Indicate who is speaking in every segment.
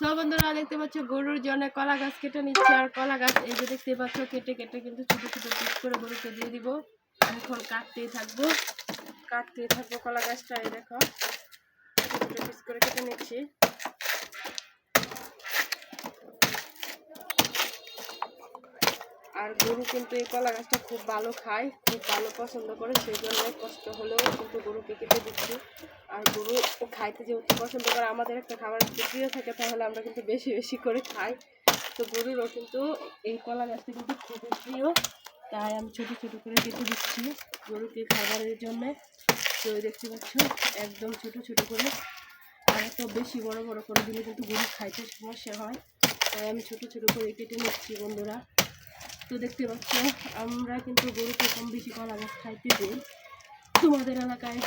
Speaker 1: সব বন্ধুরা, দেখতে পাচ্ছ গরুর জন্য কলা গাছ কেটে নিচ্ছে, আর কলা গাছ এই যে দেখতে পাচ্ছ কেটে কেটে কিন্তু ছোটো ছোটো পিস করে গরুকে দিয়ে দিব। এখন কাটতেই থাকব কাটতেই থাকব কলা গাছটা, এই দেখো। ছোটো ছোটো পিস করে কেটে নিচ্ছি। আর গরু কিন্তু এই কলা গাছটা খুব ভালো খায়, খুব ভালো পছন্দ করে সেই জন্য কষ্ট হলেও কিন্তু গরুকে কেটে দিচ্ছি। আর গরু খাইতে যেহেতু পছন্দ করে, আমাদের একটা খাবার প্রিয় থাকে তাহলে আমরা কিন্তু বেশি বেশি করে খাই। তো গরুরও কিন্তু এই কলা গাছটা কিন্তু খুবই প্রিয়, তাই আমি ছোটো ছোটো করে কেটে দিচ্ছি গরুকে খাবারের জন্য। তো দেখতে পাচ্ছ, একদম ছোট ছোট করে। আর এত বেশি বড় বড় করে দিলে কিন্তু গরু খাইতে সমস্যা হয়, তাই আমি ছোট ছোট করে কেটে নিচ্ছি বন্ধুরা। তো দেখতে পাচ্ছ, আমরা কিন্তু গরুকে কম বেশি কলা গাছ খাইতে দিই। তোমাদের এলাকায়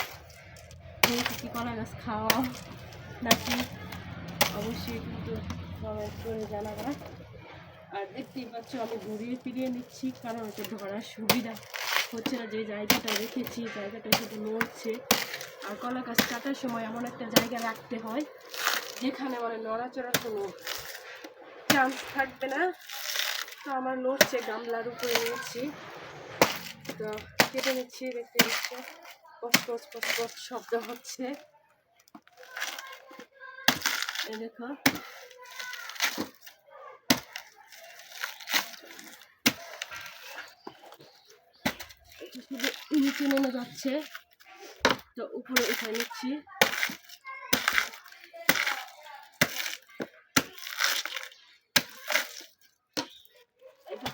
Speaker 1: গরুকে কি কলা গাছ খাওয়া নাকি? অবশ্যই কিন্তু কমেন্ট করে জানাবা। আর দেখতেই পাচ্ছ, আমি ঘুরিয়ে ফিরিয়ে নিচ্ছি, কারণ এটা ধরার সুবিধা হচ্ছে না। যে জায়গাটা রেখেছি, জায়গাটা শুধু নড়ছে। আর কলা গাছ কাটার সময় এমন একটা জায়গা রাখতে হয়, যেখানে মানে নড়াচড়ার কোনো চান্স থাকবে না। আমার নড়ছে গামলার উপরে নিয়েছি তো কেটে নিচ্ছি, দেখতে পস পস পস শব্দ হচ্ছে। এই দেখো। শুধু নিচে নেমে যাচ্ছে। তো উপরে উঠে নিচ্ছি।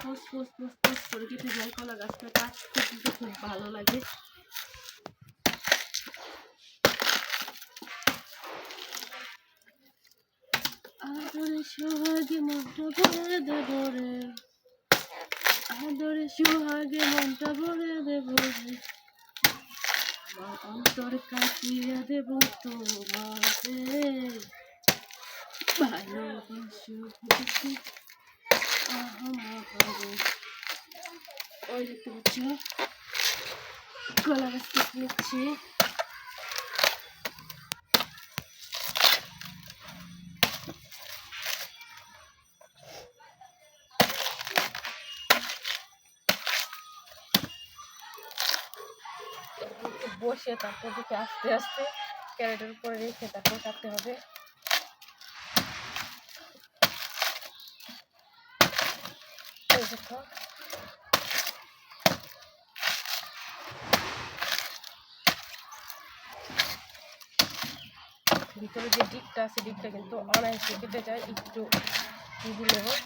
Speaker 1: পোস পোস পোস পোস করে কেটে যায় কলা গাছটা কাটতে কিন্তু খুব ভালো লাগে। আদরে সোহাগে মনটা ভরে দেব রে আদরে সোহাগে মনটা ভরে অন্তর কাটিয়ে দেব তোমাকে ভালোবাসো ওই দেখতে পাচ্ছ কলা গাছ কেটে নিচ্ছি বসে তারপর দিকে আস্তে আস্তে ক্যারেটের উপরে রেখে তারপর কাটতে হবে। ভিতরে যে দিকটা আছে দিকটা কিন্তু অনায়াসে কেটে যায় একটু ই হোক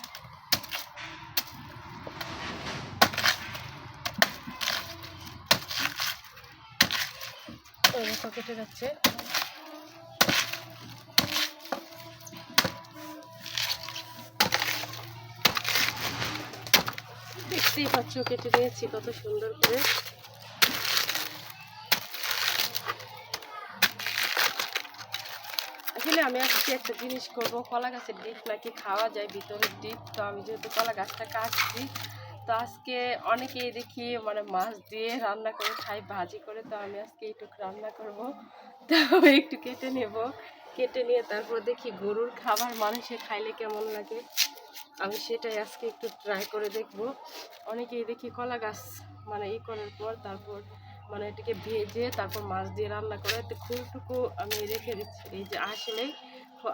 Speaker 1: কেটে যাচ্ছে। দেখতেই পাচ্ছ কেটে দিয়েছি কত সুন্দর করে। আসলে আমি আজকে একটা জিনিস করব, কলা গাছের ডিপ নাকি খাওয়া যায় ভিতরের ডিপ, তো আমি যেহেতু কলা গাছটা কাটছি, তো আজকে অনেকেই দেখি মানে মাছ দিয়ে রান্না করে খাই ভাজি করে, তো আমি আজকে এইটুকু রান্না করব। তো একটু কেটে নেব, কেটে নিয়ে তারপর দেখি গরুর খাবার মানুষে খাইলে কেমন লাগে। আমি সেটাই আজকে একটু ট্রাই করে দেখব। অনেকেই দেখি কলা গাছ মানে ই করার পর তারপর মানে এটাকে ভেজে তারপর মাছ দিয়ে রান্না করে। তো খুবটুকু আমি রেখে দিচ্ছি। এই যে আসলে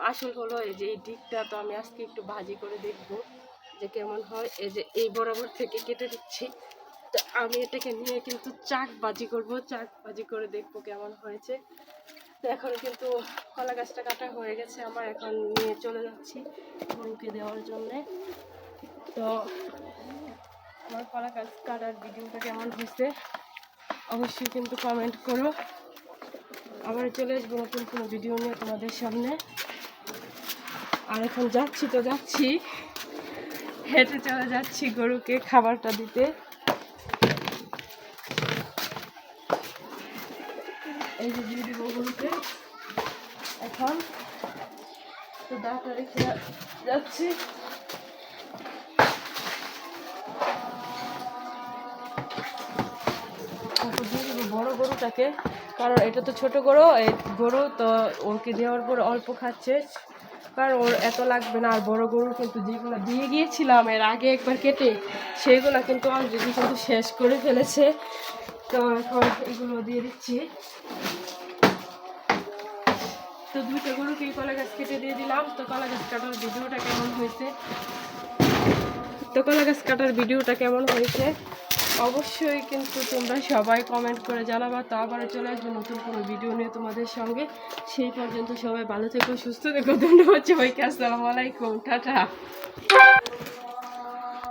Speaker 1: আসল হলো এই যে এই দিকটা, তো আমি আজকে একটু ভাজি করে দেখব যে কেমন হয়। এই যে এই বরাবর থেকে কেটে দিচ্ছি। তো আমি এটাকে নিয়ে কিন্তু চাক বাজি করব, চাক বাজি করে দেখব কেমন হয়েছে। তো এখন কিন্তু কলা গাছটা কাটা হয়ে গেছে, আমার এখন নিয়ে চলে যাচ্ছি গরুকে দেওয়ার জন্যে। তো আমার কলা গাছ কাটার ভিডিওটা কেমন হয়েছে অবশ্যই কিন্তু কমেন্ট করো। আবার চলে আসব নতুন কোনো ভিডিও নিয়ে তোমাদের সামনে। আর এখন যাচ্ছি তো যাচ্ছি, হেঁটে চলে যাচ্ছি গরুকে খাবারটা দিতে। এই যে দিয়ে গরুকে এখন তো দাঁড়টা রেখে বড় গরুটাকে, কারণ এটা তো ছোট গরু এই গরু তো ওকে দেওয়ার পর অল্প খাচ্ছে। কারণ ওর এত লাগবে না, আর বড় গরু কিন্তু যেগুলো দিয়ে গিয়েছিলাম এর আগে একবার কেটে, সেগুলো কিন্তু অলরেডি কিন্তু শেষ করে ফেলেছে। তো এখন এগুলো দিয়ে দিচ্ছি। তো দুটো গরুকে কলা গাছ কেটে দিয়ে দিলাম। তো কলা গাছ কাটার ভিডিওটা কেমন হয়েছে? তো কলা গাছ কাটার ভিডিওটা কেমন হয়েছে? অবশ্যই কিন্তু তোমরা সবাই কমেন্ট করে জানাবা। তো আবার চলে আসব নতুন কোনো ভিডিও নিয়ে তোমাদের সঙ্গে। সেই পর্যন্ত সবাই ভালো থেকো, সুস্থ থেকো। ধন্যবাদ সবাইকে। আসসালামু আলাইকুম। টাটা।